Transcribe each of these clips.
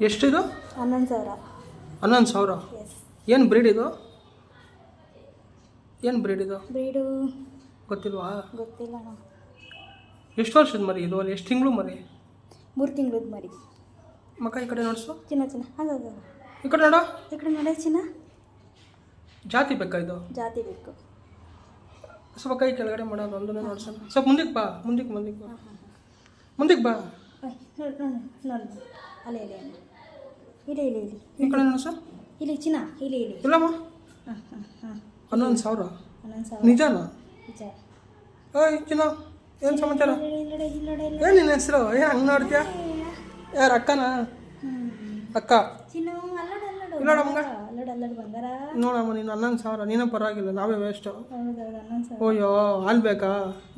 ಎಷ್ಟಿದು? ಹನ್ನೊಂದು ಸಾವಿರ. ಹನ್ನೊಂದು ಸಾವಿರ? ಎಸ್ ಏನು ಬ್ರೀಡ್ ಇದು? ಏನು ಬ್ರೀಡ್ ಇದು? ಬ್ರೀಡು ಗೊತ್ತಿಲ್ವಾ? ಗೊತ್ತಿಲ್ಲ ಅಣ್ಣ. ಎಷ್ಟು ವರ್ಷದ ಮರಿ ಇದು? ಅಲ್ಲಿ ಎಷ್ಟು ತಿಂಗಳು ಮರಿ? ಮೂರು ತಿಂಗಳದ್ದು ಮರಿ. ಮಕ್ಕ ಈ ಕಡೆ ನೋಡಿಸು. ಚಿನ್ನ ಚಿನ್ನ. ಅದ ಈ ಕಡೆ ನೋಡೋ. ಈ ಕಡೆ ನೋಡ ಚಿನ್ನ. ಜಾತಿ ಬೇಕಾ ಇದು? ಜಾತಿ ಬೇಕು. ಸ್ವಲ್ಪ ಕೈ ಕೆಳಗಡೆ ಮಾಡೋದು ಒಂದನ್ನೇ ನೋಡ್ಸೋಣ. ಸ್ವಲ್ಪ ಮುಂದಕ್ಕೆ ಬಾ ಮುಂದಕ್ಕೆ ಮುಂದಕ್ಕೆ ಬಾ. ಮುಂದಕ್ಕೆ ಬಾ. ನೋಡು ಅಲ್ಲೇ ಇಲ್ಲಿ ಅಣ್ಣ ಇಲ್ಲಿ ಇಲ್ಲಿ ಇಲ್ಲಿ ಈ ಕಡೆ ನೋಡ್ಸ ಇಲ್ಲಿ ಚಿನ್ನ. ಇಲ್ಲಿ ಇಲ್ಲಿ ಇಲ್ಲಮ್ಮ. ಹಾಂ ಹಾಂ ಹಾಂ. ಹನ್ನೊಂದು ಸಾವಿರ. ಹನ್ನೊಂದು ಸಾವಿರ. ನಿಜನಾ? ನಿಜ ಏಯ್ ಚಿನ್ನ. ಏನು ಸಮಾಚಾರ? ಏನು ನಿನ್ನ ಹೆಸರು? ಏ ಹಂಗೆ ನೋಡ್ತೀಯ? ಯಾರು ಅಕ್ಕನಾ? ಅಕ್ಕ. ಚಿನ್ನು ಅಲ್ಲಡು ಅಲ್ಲಡು ಬಂದಾರ. ಅಲ್ಲಡು ಬಂಗಾರ ನೋಡಮ್ಮ ನೀನು ಹನ್ನೊಂದು ಸಾವಿರ. ನೀನು ಪರವಾಗಿಲ್ಲ ನಾವೇ ವೇಸ್ಟು ಹೌದೌದು ಹನ್ನೊಂದು ಸಾವಿರ. ಅಯ್ಯೋ ಹಾಲು ಬೇಕಾ?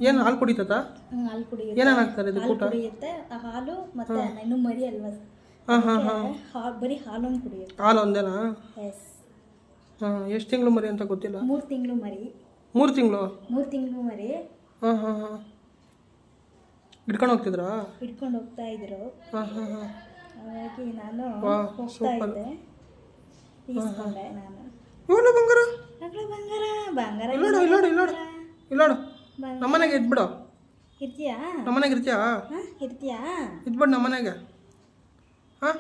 ಏನು ಹಾಲು ಕುಡಿತತ? ಹ್ಞೂ ಹಾಲು ಕುಡಿಯುತ್ತೆ. ಏನೇನು ಹಾಕ್ತಾರೆ ಇದು ಹಾಲು ಊಟ? ಕುಡಿಯುತ್ತೆ ಆ ಹಾಲು ಮತ್ತೆ ಇನ್ನು ಮರಿ ಅಲ್ವಾ ಹಾಂ ಹಾಂ ಹಾಂ. ಹಾಲು ಬರೀ ಹಾಲೊಂದು ಕುಡಿಯುತ್ತೆ. ಹಾಲು ಒಂದೇನಾ? ಎಸ್ ಹಾಂ ಎಷ್ಟು ತಿಂಗಳು ಮರಿ ಅಂತ ಗೊತ್ತಿಲ್ಲ. ಮೂರು ತಿಂಗಳು ಮರಿ. ಮೂರು ತಿಂಗಳು? ಮೂರು ತಿಂಗಳು ಮರಿ. ಹಾಂ ಹಾಂ ಹಾಂ. ಹಿಡ್ಕೊಂಡು ಹೋಗ್ತಿದ್ರಾ? ಹಿಡ್ಕೊಂಡು ಹೋಗ್ತಾ ಇದ್ರು. ಹಾಂ ಹಾಂ ಹಾಂ. ಹಾಗಾಗಿ ನಾನು ವಾ, ಹೋಗ್ತಾ ಸೂಪರ್. ಇದ್ದೆ. ಈಸ್ಕೊಂಡೆ ನಾನು ಇವಳು ಬಂಗಾರ? ಮಗಳ ಬಂಗಾರ ಬಂಗಾರ ಇಲ್ಲೋಡು ಇಲ್ಲೋಡು ಇಲ್ಲೋಡು ಇಲ್ಲೋಡು ನಮ್ಮ ನಮ್ಮನೆಗೆ ಇದ್ಬಿಡು. ಇರ್ತೀಯಾ? ನಮ್ಮನೆಗೆ ಇರ್ತೀಯಾ? ಇರ್ತೀಯಾ? ಇದ್ಬಿಡು ನಮ್ಮನೆಗೆ ಹಾಂ?